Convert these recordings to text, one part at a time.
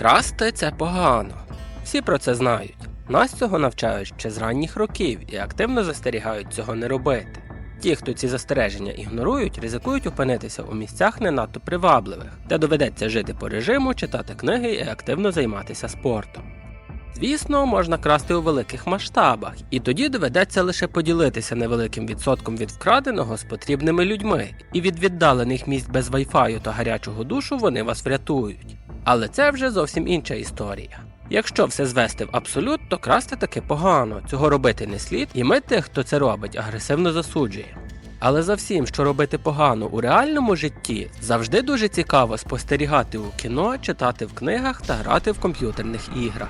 Красти це погано. Всі про це знають. Нас цього навчають ще з ранніх років і активно застерігають цього не робити. Ті, хто ці застереження ігнорують, ризикують опинитися у місцях не надто привабливих, де доведеться жити по режиму, читати книги і активно займатися спортом. Звісно, можна красти у великих масштабах, і тоді доведеться лише поділитися невеликим відсотком від вкраденого з потрібними людьми, і від віддалених місць без вайфаю та гарячого душу вони вас врятують. Але це вже зовсім інша історія. Якщо все звести в абсолют, то красти таки погано, цього робити не слід, і ми тих, хто це робить, агресивно засуджуємо. Але за всім, що робити погано у реальному житті, завжди дуже цікаво спостерігати у кіно, читати в книгах та грати в комп'ютерних іграх.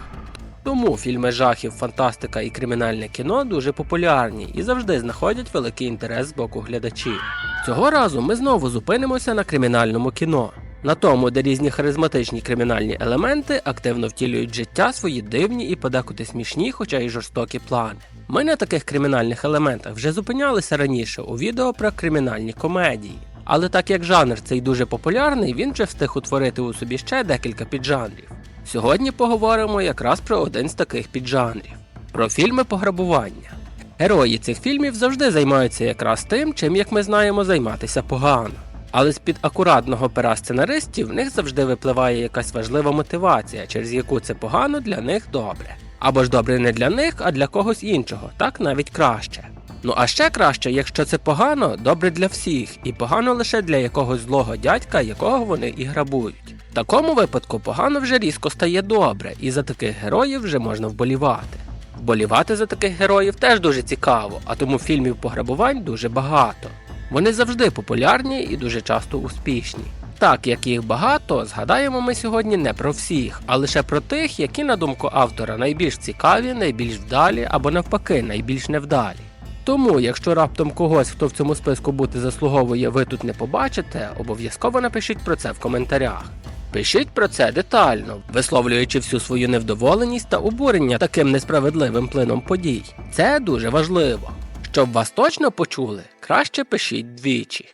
Тому фільми жахів, фантастика і кримінальне кіно дуже популярні і завжди знаходять великий інтерес з боку глядачів. Цього разу ми знову зупинимося на кримінальному кіно. На тому, де різні харизматичні кримінальні елементи активно втілюють життя свої дивні і подекуди смішні, хоча й жорстокі плани. Ми на таких кримінальних елементах вже зупинялися раніше у відео про кримінальні комедії. Але так як жанр цей дуже популярний, він вже встиг утворити у собі ще декілька піджанрів. Сьогодні поговоримо якраз про один з таких піджанрів про фільми пограбування. Герої цих фільмів завжди займаються якраз тим, чим, як ми знаємо, займатися погано. Але з-під акуратного пера сценаристів в них завжди випливає якась важлива мотивація, через яку це погано для них добре. Або ж добре не для них, а для когось іншого, так навіть краще. Ну а ще краще, якщо це погано, добре для всіх, і погано лише для якогось злого дядька, якого вони і грабують. В такому випадку погано вже різко стає добре, і за таких героїв вже можна вболівати. Вболівати за таких героїв теж дуже цікаво, а тому фільмів пограбувань дуже багато. Вони завжди популярні і дуже часто успішні. Так як їх багато, згадаємо ми сьогодні не про всіх, а лише про тих, які, на думку автора, найбільш цікаві, найбільш вдалі або навпаки найбільш невдалі. Тому, якщо раптом когось, хто в цьому списку бути заслуговує, ви тут не побачите, обов'язково напишіть про це в коментарях. Пишіть про це детально, висловлюючи всю свою невдоволеність та обурення таким несправедливим плином подій. Це дуже важливо. Щоб вас точно почули, краще пишіть двічі.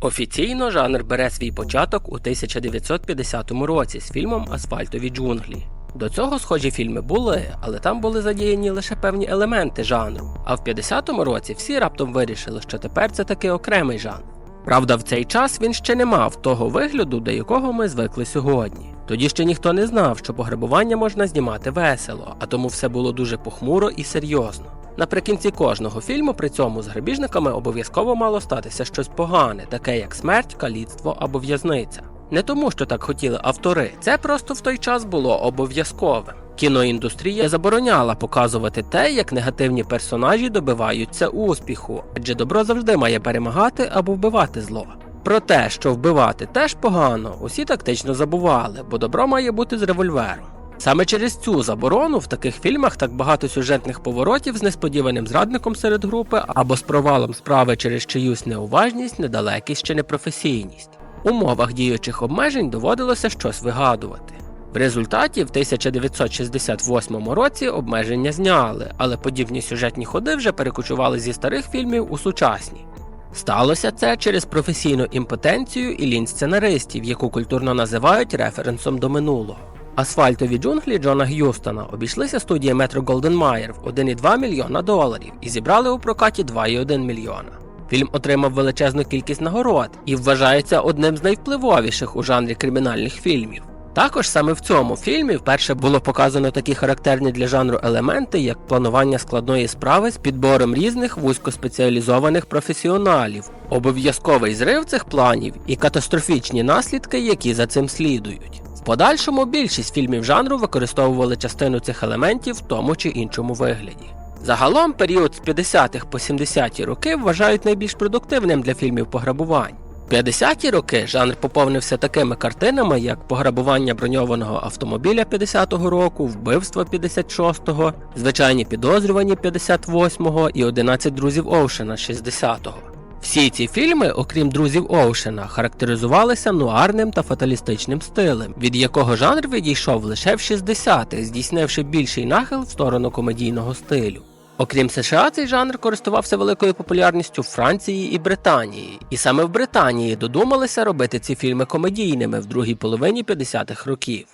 Офіційно жанр бере свій початок у 1950 році з фільмом Асфальтові джунглі. До цього схожі фільми були, але там були задіяні лише певні елементи жанру. А в 50-му році всі раптом вирішили, що тепер це таки окремий жанр. Правда, в цей час він ще не мав того вигляду, до якого ми звикли сьогодні. Тоді ще ніхто не знав, що пограбування можна знімати весело, а тому все було дуже похмуро і серйозно. Наприкінці кожного фільму при цьому з грабіжниками обов'язково мало статися щось погане, таке як смерть, каліцтво або в'язниця. Не тому, що так хотіли автори, це просто в той час було обов'язковим. Кіноіндустрія забороняла показувати те, як негативні персонажі добиваються успіху, адже добро завжди має перемагати або вбивати зло. Про те, що вбивати теж погано, усі тактично забували, бо добро має бути з револьвером. Саме через цю заборону в таких фільмах так багато сюжетних поворотів з несподіваним зрадником серед групи або з провалом справи через чиюсь неуважність, недалекість чи непрофесійність. Умовах діючих обмежень доводилося щось вигадувати. В результаті в 1968 році обмеження зняли, але подібні сюжетні ходи вже перекочували зі старих фільмів у сучасні. Сталося це через професійну імпотенцію і лінь сценаристів, яку культурно називають референсом до минулого. Асфальтові джунглі Джона Г'юстона обійшлися студії Goldwyn Mayer в 1,2 мільйона доларів і зібрали у прокаті 2,1 мільйона. Фільм отримав величезну кількість нагород і вважається одним з найвпливовіших у жанрі кримінальних фільмів. Також саме в цьому фільмі вперше було показано такі характерні для жанру елементи, як планування складної справи з підбором різних вузькоспеціалізованих професіоналів, обов'язковий зрив цих планів і катастрофічні наслідки, які за цим слідують. В подальшому більшість фільмів жанру використовували частину цих елементів в тому чи іншому вигляді. Загалом період з 50-х по 70-ті роки вважають найбільш продуктивним для фільмів пограбувань. В 50-ті роки жанр поповнився такими картинами, як пограбування броньованого автомобіля 50-го року, вбивство 56-го, звичайні підозрювані 58-го і 11 друзів Оушена 60-го. Всі ці фільми, окрім друзів Оушена, характеризувалися нуарним та фаталістичним стилем, від якого жанр відійшов лише в 60-х, здійснивши більший нахил в сторону комедійного стилю. Окрім США, цей жанр користувався великою популярністю в Франції і Британії, і саме в Британії додумалися робити ці фільми комедійними в другій половині 50-х років.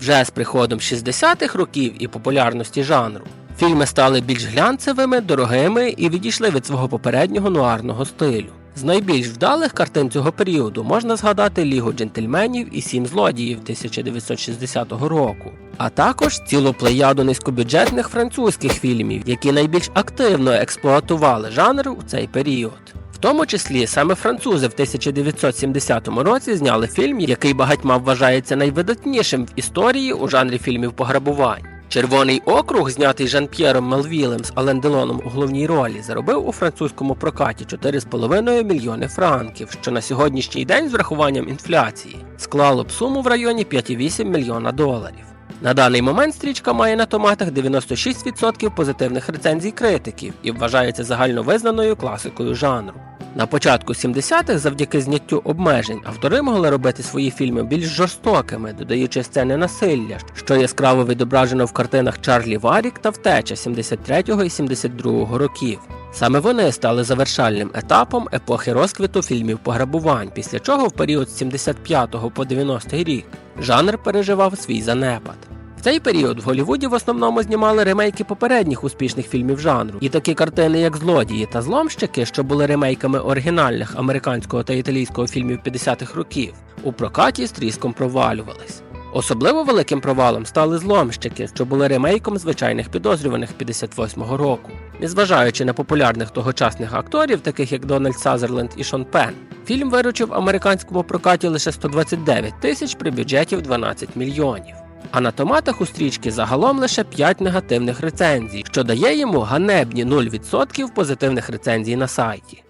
Вже з приходом 60-х років і популярності жанру фільми стали більш глянцевими, дорогими і відійшли від свого попереднього нуарного стилю. З найбільш вдалих картин цього періоду можна згадати Лігу джентльменів і Сім злодіїв 1960 року, а також цілу плеяду низькобюджетних французьких фільмів, які найбільш активно експлуатували жанр у цей період. В тому числі саме французи в 1970 році зняли фільм, який багатьма вважається найвидатнішим в історії у жанрі фільмів пограбувань. Червоний округ, знятий Жан-П'єром Мелвілем з Ален Делоном у головній ролі, заробив у французькому прокаті 4,5 мільйони франків, що на сьогоднішній день з врахуванням інфляції склало б суму в районі 5,8 мільйона доларів. На даний момент стрічка має на томатах 96% позитивних рецензій критиків і вважається загальновизнаною класикою жанру. На початку 70-х, завдяки зняттю обмежень, автори могли робити свої фільми більш жорстокими, додаючи сцени насилля, що яскраво відображено в картинах Чарлі Варік та Втеча 73-го і 72-го років. Саме вони стали завершальним етапом епохи розквіту фільмів пограбувань, після чого в період з 75 по 90-й рік жанр переживав свій занепад. Цей період в Голлівуді в основному знімали ремейки попередніх успішних фільмів жанру, і такі картини, як Злодії та Зломщики, що були ремейками оригінальних американського та італійського фільмів 50-х років, у прокаті з тріском провалювались. Особливо великим провалом стали зломщики, що були ремейком звичайних підозрюваних 58-го року. Незважаючи на популярних тогочасних акторів, таких як Дональд Сазерленд і Шон Пен, фільм виручив американському прокаті лише 129 тисяч при бюджеті в 12 мільйонів. А на томатах у стрічки загалом лише 5 негативних рецензій, що дає йому ганебні 0% позитивних рецензій на сайті.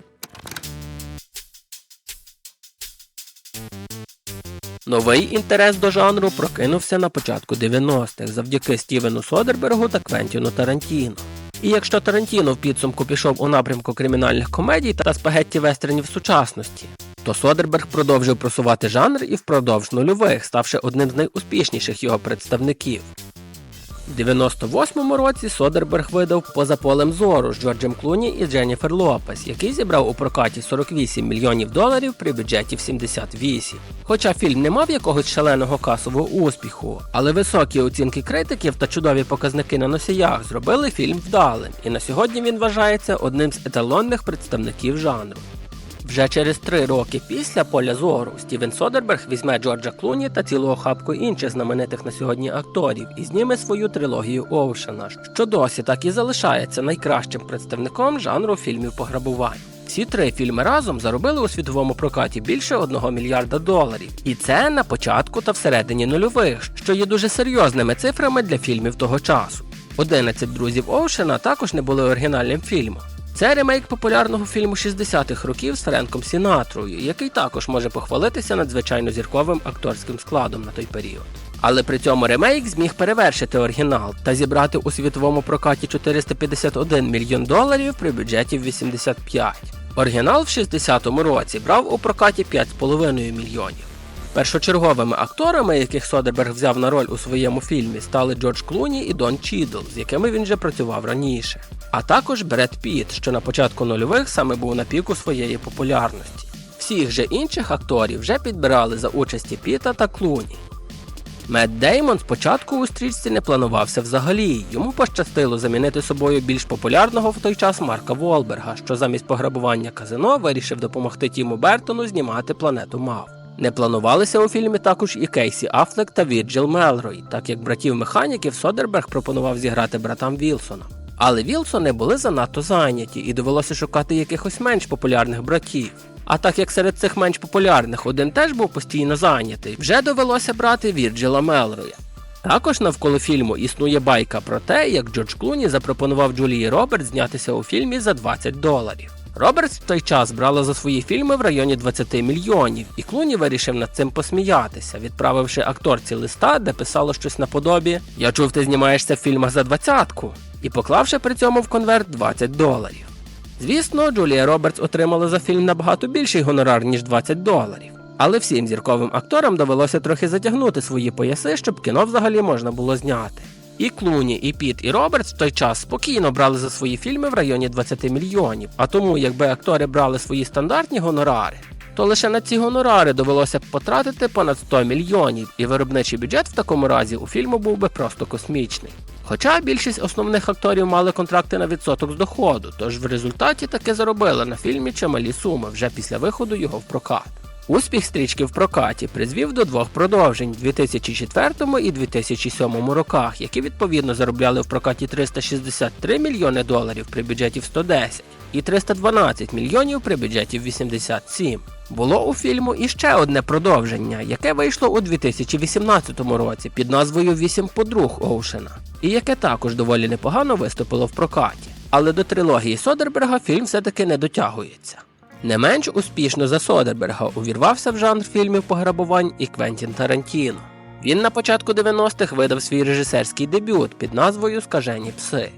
Новий інтерес до жанру прокинувся на початку 90-х завдяки Стівену Содербергу та Квентіну Тарантіно. І якщо Тарантіно в підсумку пішов у напрямку кримінальних комедій та спагетті вестернів сучасності, то Содерберг продовжив просувати жанр і впродовж нульових, ставши одним з найуспішніших його представників. У 98-му році Содерберг видав поза полем зору з Джорджем Клуні і Дженніфер Лопес, який зібрав у прокаті 48 мільйонів доларів при бюджеті в 78. Хоча фільм не мав якогось шаленого касового успіху, але високі оцінки критиків та чудові показники на носіях зробили фільм вдалим, і на сьогодні він вважається одним з еталонних представників жанру. Вже через три роки після поля зору Стівен Содерберг візьме Джорджа Клуні та цілу охапку інших знаменитих на сьогодні акторів і зніме свою трилогію Оушена, що досі так і залишається найкращим представником жанру фільмів пограбувань. Ці три фільми разом заробили у світовому прокаті більше 1 мільярда доларів. І це на початку та всередині нульових, що є дуже серйозними цифрами для фільмів того часу. 11 друзів Оушена також не були оригінальним фільмом. Це ремейк популярного фільму 60-х років з Френком Сінатрою, який також може похвалитися надзвичайно зірковим акторським складом на той період. Але при цьому ремейк зміг перевершити оригінал та зібрати у світовому прокаті 451 мільйон доларів при бюджеті в 85. Оригінал в 60-му році брав у прокаті 5,5 мільйонів. Першочерговими акторами, яких Содерберг взяв на роль у своєму фільмі, стали Джордж Клуні і Дон Чідл, з якими він вже працював раніше, а також Бред Піт, що на початку нульових саме був на піку своєї популярності. Всіх же інших акторів вже підбирали за участі Піта та Клуні. Мед Деймон спочатку у стрічці не планувався взагалі. Йому пощастило замінити собою більш популярного в той час Марка Волберга, що замість пограбування казино вирішив допомогти Тіму Бертону знімати планету Мав. Не планувалися у фільмі також і Кейсі Афлек та Вірджил Мелрой, так як братів механіків Содерберг пропонував зіграти братам Вілсона. Але Вілсони були занадто зайняті і довелося шукати якихось менш популярних братів. А так як серед цих менш популярних один теж був постійно зайнятий, вже довелося брати Вірджила Мелроя. Також навколо фільму існує байка про те, як Джордж Клуні запропонував Джулії Робертс знятися у фільмі за 20 доларів. Робертс в той час брала за свої фільми в районі 20 мільйонів, і Клуні вирішив над цим посміятися, відправивши акторці листа, де писало щось наподобі Я чув, ти знімаєшся в фільмах за двадцятку, і поклавши при цьому в конверт 20 доларів. Звісно, Джулія Робертс отримала за фільм набагато більший гонорар, ніж 20 доларів. Але всім зірковим акторам довелося трохи затягнути свої пояси, щоб кіно взагалі можна було зняти. І Клуні, і Піт, і Робертс в той час спокійно брали за свої фільми в районі 20 мільйонів. А тому, якби актори брали свої стандартні гонорари, то лише на ці гонорари довелося б потратити понад 100 мільйонів, і виробничий бюджет в такому разі у фільму був би просто космічний. Хоча більшість основних акторів мали контракти на відсоток з доходу, тож в результаті таки заробили на фільмі чималі суми вже після виходу його в прокат. Успіх стрічки в прокаті призвів до двох продовжень у 2004 і 2007 роках, які відповідно заробляли в прокаті 363 мільйони доларів при бюджеті в 110 і 312 мільйонів при бюджеті в 87. Було у фільму і ще одне продовження, яке вийшло у 2018 році під назвою Вісім подруг Оушена, і яке також доволі непогано виступило в прокаті. Але до трилогії Содерберга фільм все-таки не дотягується. Не менш успішно за Содерберга увірвався в жанр фільмів пограбувань і Квентін Тарантіно. Він на початку 90-х видав свій режисерський дебют під назвою Скажені пси.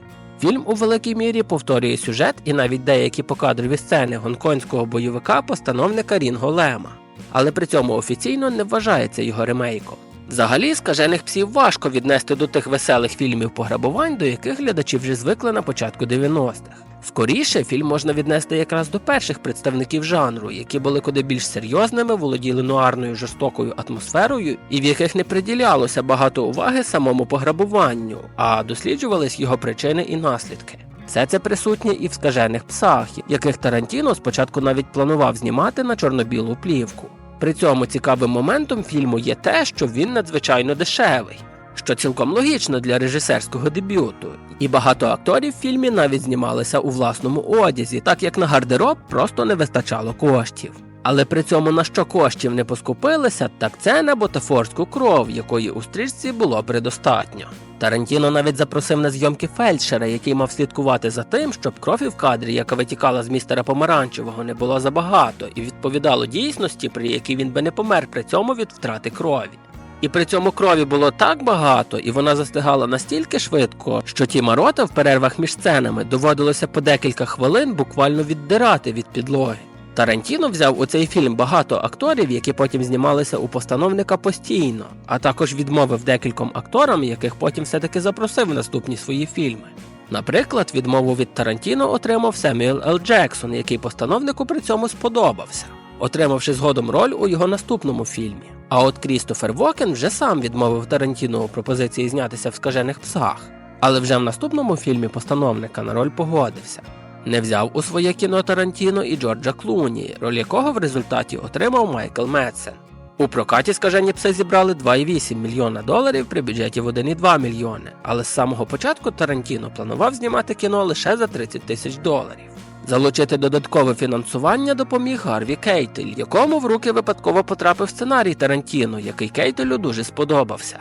Фільм у великій мірі повторює сюжет і навіть деякі покадрові сцени гонконгського бойовика постановника Рінго Лема, але при цьому офіційно не вважається його ремейком. Взагалі, скажених псів важко віднести до тих веселих фільмів пограбувань, до яких глядачі вже звикли на початку 90-х. Скоріше фільм можна віднести якраз до перших представників жанру, які були куди більш серйозними, володіли нуарною жорстокою атмосферою, і в яких не приділялося багато уваги самому пограбуванню, а досліджувались його причини і наслідки. Все це присутнє і в скажених псах, яких Тарантіно спочатку навіть планував знімати на чорно-білу плівку. При цьому цікавим моментом фільму є те, що він надзвичайно дешевий, що цілком логічно для режисерського дебюту. І багато акторів в фільмі навіть знімалися у власному одязі, так як на гардероб просто не вистачало коштів. Але при цьому на що коштів не поскупилися, так це на ботафорську кров, якої у стрічці було предостатньо. Тарантіно навіть запросив на зйомки фельдшера, який мав слідкувати за тим, щоб крові в кадрі, яка витікала з містера Помаранчевого, не було забагато, і відповідало дійсності, при якій він би не помер при цьому від втрати крові. І при цьому крові було так багато, і вона застигала настільки швидко, що ті марота в перервах між сценами доводилося по декілька хвилин буквально віддирати від підлоги. Тарантіно взяв у цей фільм багато акторів, які потім знімалися у постановника постійно, а також відмовив декільком акторам, яких потім все-таки запросив в наступні свої фільми. Наприклад, відмову від Тарантіно отримав Семюел Л. Джексон, який постановнику при цьому сподобався, отримавши згодом роль у його наступному фільмі. А от Крістофер Вокен вже сам відмовив Тарантіно у пропозиції знятися в скажених псах, але вже в наступному фільмі постановника на роль погодився. Не взяв у своє кіно Тарантіно і Джорджа Клуні, роль якого в результаті отримав Майкл Медсен. У прокаті скажені пси зібрали 2,8 мільйона доларів при бюджеті в 1,2 мільйони, але з самого початку Тарантіно планував знімати кіно лише за 30 тисяч доларів. Залучити додаткове фінансування допоміг Гарві Кейтель, якому в руки випадково потрапив сценарій Тарантіно, який Кейтелю дуже сподобався.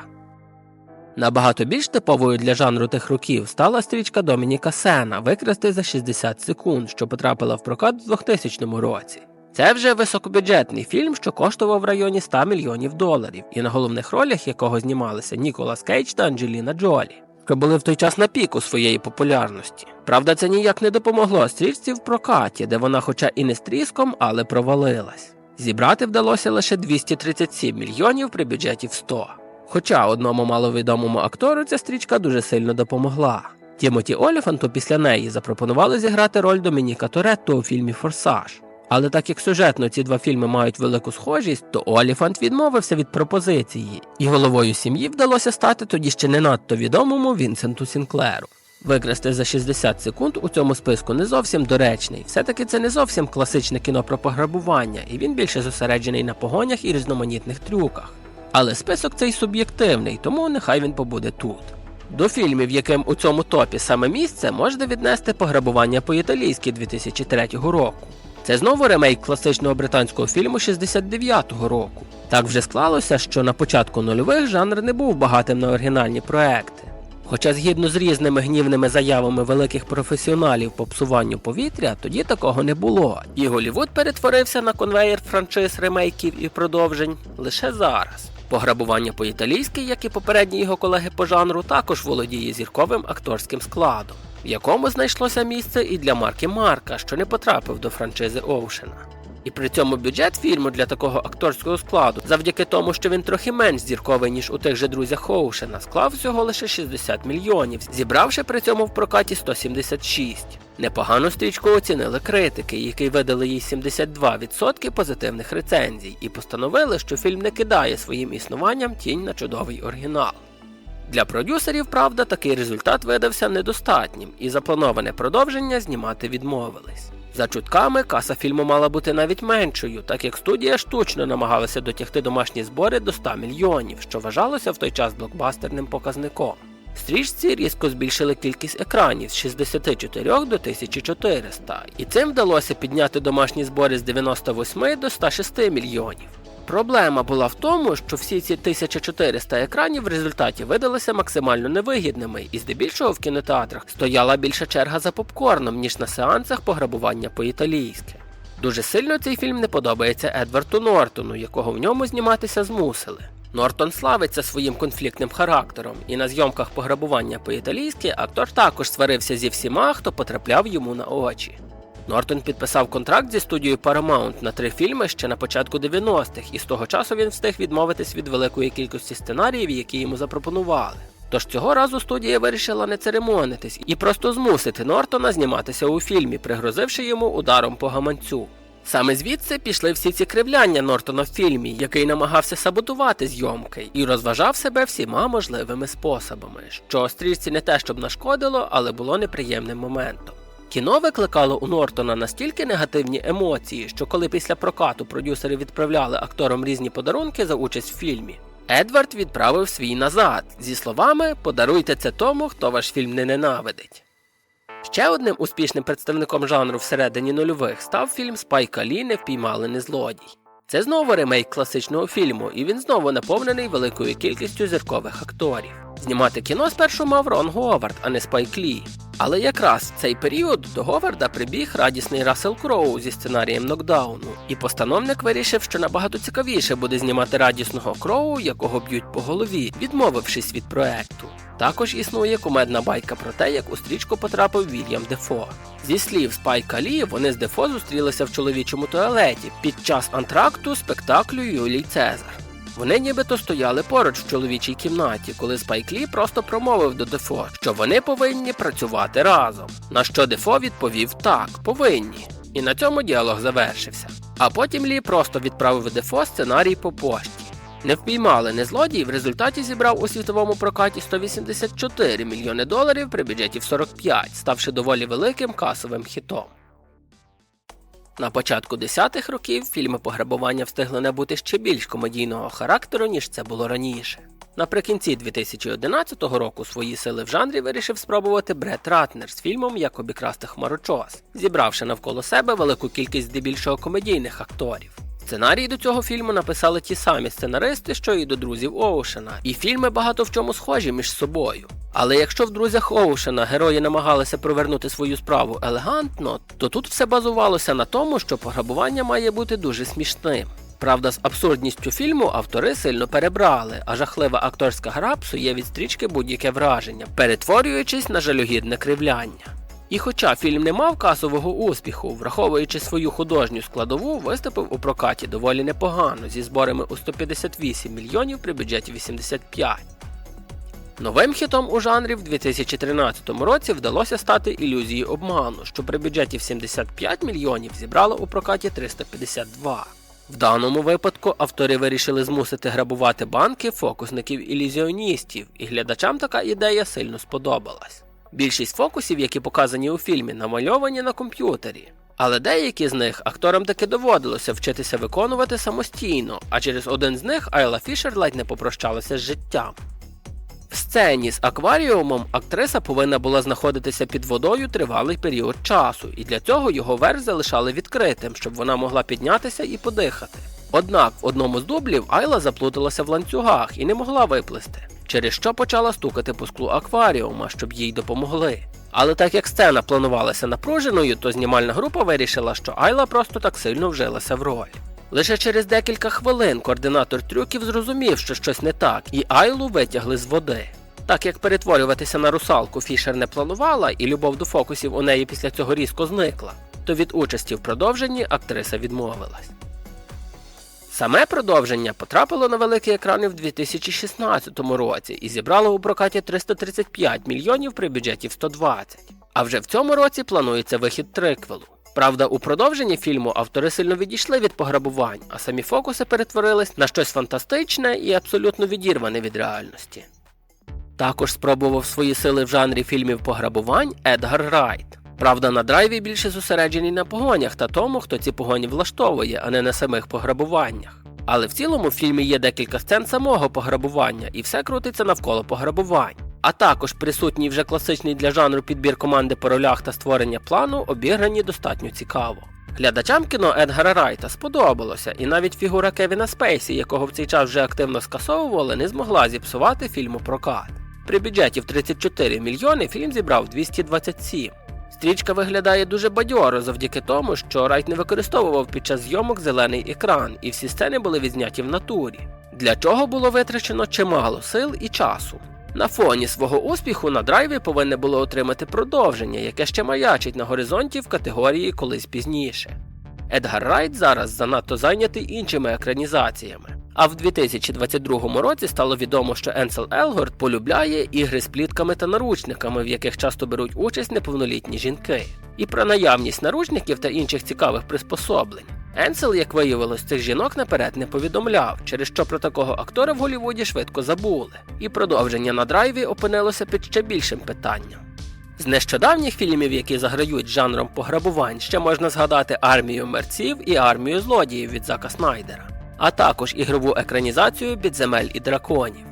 Набагато більш типовою для жанру тих років стала стрічка Домініка Сена Викрасти за 60 секунд, що потрапила в прокат у 2000 році. Це вже високобюджетний фільм, що коштував в районі 100 мільйонів доларів, і на головних ролях якого знімалися Ніколас Кейдж та Анджеліна Джолі, що були в той час на піку своєї популярності. Правда, це ніяк не допомогло стрічці в прокаті, де вона, хоча і не з тріском, але провалилась. Зібрати вдалося лише 237 мільйонів при бюджеті в 100. Хоча одному маловідомому актору ця стрічка дуже сильно допомогла. Тімоті Оліфанту після неї запропонували зіграти роль Домініка Торетто у фільмі Форсаж. Але так як сюжетно ці два фільми мають велику схожість, то Оліфант відмовився від пропозиції, і головою сім'ї вдалося стати тоді ще не надто відомому Вінсенту Сінклеру. Викрасти за 60 секунд у цьому списку не зовсім доречний. Все-таки це не зовсім класичне кіно про пограбування, і він більше зосереджений на погонях і різноманітних трюках. Але список цей суб'єктивний, тому нехай він побуде тут. До фільмів, яким у цьому топі саме місце, можна віднести пограбування по-італійськи 2003 року. Це знову ремейк класичного британського фільму 69-го року. Так вже склалося, що на початку нульових жанр не був багатим на оригінальні проекти. Хоча згідно з різними гнівними заявами великих професіоналів по псуванню повітря, тоді такого не було. І Голівуд перетворився на конвеєр франшиз ремейків і продовжень лише зараз. Пограбування по-італійськи, як і попередні його колеги по жанру, також володіє зірковим акторським складом, в якому знайшлося місце і для марки Марка, що не потрапив до франшизи Оушена. І при цьому бюджет фільму для такого акторського складу, завдяки тому, що він трохи менш зірковий, ніж у тих же друзях Хоушена, склав всього лише 60 мільйонів, зібравши при цьому в прокаті 176. Непогану стрічку оцінили критики, які видали їй 72% позитивних рецензій, і постановили, що фільм не кидає своїм існуванням тінь на чудовий оригінал. Для продюсерів, правда, такий результат видався недостатнім, і заплановане продовження знімати відмовились. За чутками, каса фільму мала бути навіть меншою, так як студія штучно намагалася дотягти домашні збори до 100 мільйонів, що вважалося в той час блокбастерним показником. Стрічці різко збільшили кількість екранів з 64 до 1400, і цим вдалося підняти домашні збори з 98 до 106 мільйонів. Проблема була в тому, що всі ці 1400 екранів в результаті видалися максимально невигідними, і здебільшого в кінотеатрах стояла більша черга за попкорном, ніж на сеансах пограбування по-італійськи. Дуже сильно цей фільм не подобається Едварту Нортону, якого в ньому зніматися змусили. Нортон славиться своїм конфліктним характером, і на зйомках пограбування по-італійськи актор також сварився зі всіма, хто потрапляв йому на очі. Нортон підписав контракт зі студією Paramount на три фільми ще на початку 90-х, і з того часу він встиг відмовитись від великої кількості сценаріїв, які йому запропонували. Тож цього разу студія вирішила не церемонитись і просто змусити Нортона зніматися у фільмі, пригрозивши йому ударом по гаманцю. Саме звідси пішли всі ці кривляння Нортона в фільмі, який намагався саботувати зйомки і розважав себе всіма можливими способами, що стрічці не те, щоб нашкодило, але було неприємним моментом. Кіно викликало у Нортона настільки негативні емоції, що коли після прокату продюсери відправляли акторам різні подарунки за участь в фільмі, Едвард відправив свій назад зі словами Подаруйте це тому, хто ваш фільм не ненавидить. Ще одним успішним представником жанру всередині нульових став фільм Спайка Лі Не впіймали не злодій. Це знову ремейк класичного фільму, і він знову наповнений великою кількістю зіркових акторів. Знімати кіно спершу мав Рон Говард, а не Спайк Лі. Але якраз в цей період до Говарда прибіг радісний Рассел Кроу зі сценарієм нокдауну, і постановник вирішив, що набагато цікавіше буде знімати радісного Кроу, якого б'ють по голові, відмовившись від проекту. Також існує кумедна байка про те, як у стрічку потрапив Вільям Дефо. Зі слів Спайка Лі, вони з Дефо зустрілися в чоловічому туалеті під час антракту спектаклю Юлій Цезар. Вони нібито стояли поруч в чоловічій кімнаті, коли Спайк Лі просто промовив до Дефо, що вони повинні працювати разом. На що Дефо відповів так, повинні. І на цьому діалог завершився. А потім Лі просто відправив Дефо сценарій по пошті. Не впіймали не злодій, в результаті зібрав у світовому прокаті 184 мільйони доларів при бюджеті в 45, ставши доволі великим касовим хітом. На початку 10-х років фільми пограбування встигли набути ще більш комедійного характеру, ніж це було раніше. Наприкінці 2011 року свої сили в жанрі вирішив спробувати Бред Ратнер з фільмом Як обікрасти хмарочос, зібравши навколо себе велику кількість здебільшого комедійних акторів. Сценарій до цього фільму написали ті самі сценаристи, що і до друзів Оушена, і фільми багато в чому схожі між собою. Але якщо в друзях Оушена герої намагалися провернути свою справу елегантно, то тут все базувалося на тому, що пограбування має бути дуже смішним. Правда, з абсурдністю фільму автори сильно перебрали, а жахлива акторська гра псує від стрічки будь-яке враження, перетворюючись на жалюгідне кривляння. І хоча фільм не мав касового успіху, враховуючи свою художню складову, виступив у прокаті доволі непогано зі зборами у 158 мільйонів при бюджеті 85. Новим хітом у жанрі в 2013 році вдалося стати ілюзії обману, що при бюджеті в 75 мільйонів зібрало у прокаті 352. В даному випадку автори вирішили змусити грабувати банки фокусників ілюзіоністів, і глядачам така ідея сильно сподобалась. Більшість фокусів, які показані у фільмі, намальовані на комп'ютері. Але деякі з них акторам таки доводилося вчитися виконувати самостійно, а через один з них Айла Фішер ледь не попрощалася з життям. В сцені з акваріумом актриса повинна була знаходитися під водою тривалий період часу, і для цього його верх залишали відкритим, щоб вона могла піднятися і подихати. Однак в одному з дублів Айла заплуталася в ланцюгах і не могла виплисти, через що почала стукати по склу акваріума, щоб їй допомогли. Але так як сцена планувалася напруженою, то знімальна група вирішила, що Айла просто так сильно вжилася в роль. Лише через декілька хвилин координатор трюків зрозумів, що щось не так, і Айлу витягли з води. Так як перетворюватися на русалку Фішер не планувала, і любов до фокусів у неї після цього різко зникла, то від участі в продовженні актриса відмовилась. Саме продовження потрапило на великі екрани в 2016 році і зібрало у прокаті 335 мільйонів при бюджеті в 120. А вже в цьому році планується вихід триквелу. Правда, у продовженні фільму автори сильно відійшли від пограбувань, а самі фокуси перетворились на щось фантастичне і абсолютно відірване від реальності. Також спробував свої сили в жанрі фільмів пограбувань Едгар Райт. Правда, на драйві більше зосереджений на погонях та тому, хто ці погоні влаштовує, а не на самих пограбуваннях. Але в цілому в фільмі є декілька сцен самого пограбування, і все крутиться навколо пограбувань. А також присутній вже класичний для жанру підбір команди по ролях та створення плану обіграні достатньо цікаво. Глядачам кіно Едгара Райта сподобалося, і навіть фігура Кевіна Спейсі, якого в цей час вже активно скасовували, не змогла зіпсувати фільму прокат. При бюджеті в 34 мільйони фільм зібрав 227. Стрічка виглядає дуже бадьоро завдяки тому, що Райт не використовував під час зйомок зелений екран, і всі сцени були відзняті в натурі, для чого було витрачено чимало сил і часу. На фоні свого успіху на драйві повинне було отримати продовження, яке ще маячить на горизонті в категорії колись пізніше. Едгар Райт зараз занадто зайнятий іншими екранізаціями. А в 2022 році стало відомо, що Енсел Елгорд полюбляє ігри з плітками та наручниками, в яких часто беруть участь неповнолітні жінки, і про наявність наручників та інших цікавих приспособлень. Енсел, як виявилось, цих жінок наперед не повідомляв, через що про такого актора в Голлівуді швидко забули, і продовження на драйві опинилося під ще більшим питанням. З нещодавніх фільмів, які заграють жанром пограбувань, ще можна згадати армію мерців і армію злодіїв від Зака Снайдера, а також ігрову екранізацію підземель і драконів.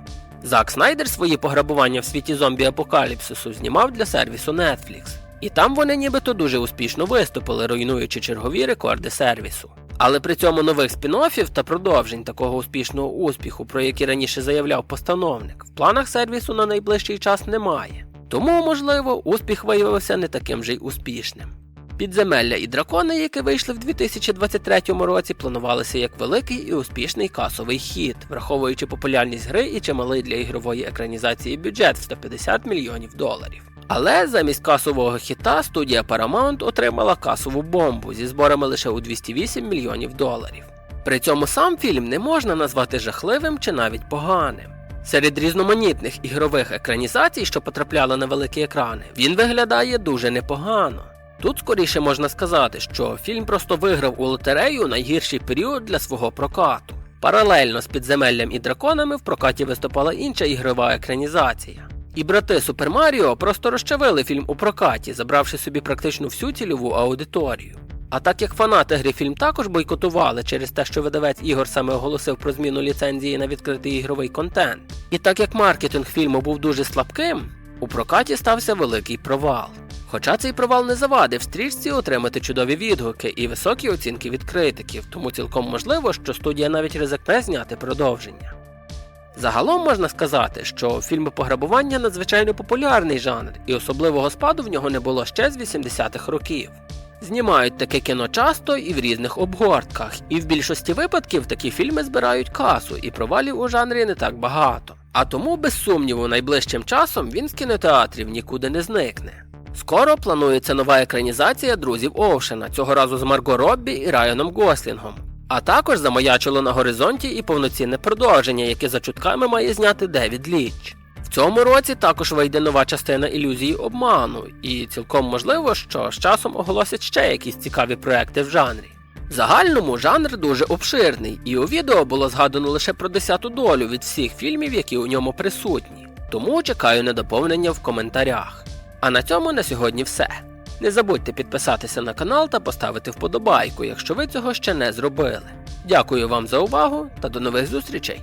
Зак Снайдер свої пограбування в світі зомбі апокаліпсису знімав для сервісу Netflix. І там вони нібито дуже успішно виступили, руйнуючи чергові рекорди сервісу. Але при цьому нових спін-оффів та продовжень такого успішного успіху, про які раніше заявляв постановник, в планах сервісу на найближчий час немає. Тому, можливо, успіх виявився не таким же й успішним. Підземелля і дракони, які вийшли в 2023 році, планувалися як великий і успішний касовий хід, враховуючи популярність гри і чималий для ігрової екранізації бюджет в 150 мільйонів доларів. Але замість касового хіта студія Paramount отримала касову бомбу зі зборами лише у 208 мільйонів доларів. При цьому сам фільм не можна назвати жахливим чи навіть поганим. Серед різноманітних ігрових екранізацій, що потрапляли на великі екрани, він виглядає дуже непогано. Тут скоріше можна сказати, що фільм просто виграв у лотерею найгірший період для свого прокату. Паралельно з підземеллям і драконами в прокаті виступала інша ігрова екранізація. І брати Супер Маріо просто розчавили фільм у прокаті, забравши собі практично всю цільову аудиторію. А так як фанати гри фільм також бойкотували через те, що видавець ігор саме оголосив про зміну ліцензії на відкритий ігровий контент, і так як маркетинг фільму був дуже слабким, у прокаті стався великий провал. Хоча цей провал не завадив стрічці отримати чудові відгуки і високі оцінки від критиків, тому цілком можливо, що студія навіть ризикне зняти продовження. Загалом можна сказати, що фільми пограбування надзвичайно популярний жанр, і особливого спаду в нього не було ще з 80-х років. Знімають таке кіно часто і в різних обгортках, і в більшості випадків такі фільми збирають касу, і провалів у жанрі не так багато. А тому, без сумніву, найближчим часом він з кінотеатрів нікуди не зникне. Скоро планується нова екранізація друзів Оушена, цього разу з Марго Роббі і Райаном Гослінгом. А також замаячило на горизонті і повноцінне продовження, яке за чутками має зняти Девід Ліч. В цьому році також вийде нова частина ілюзії обману, і цілком можливо, що з часом оголосять ще якісь цікаві проекти в жанрі. В загальному жанр дуже обширний, і у відео було згадано лише про десяту долю від всіх фільмів, які у ньому присутні. Тому чекаю на доповнення в коментарях. А на цьому на сьогодні все. Не забудьте підписатися на канал та поставити вподобайку, якщо ви цього ще не зробили. Дякую вам за увагу та до нових зустрічей!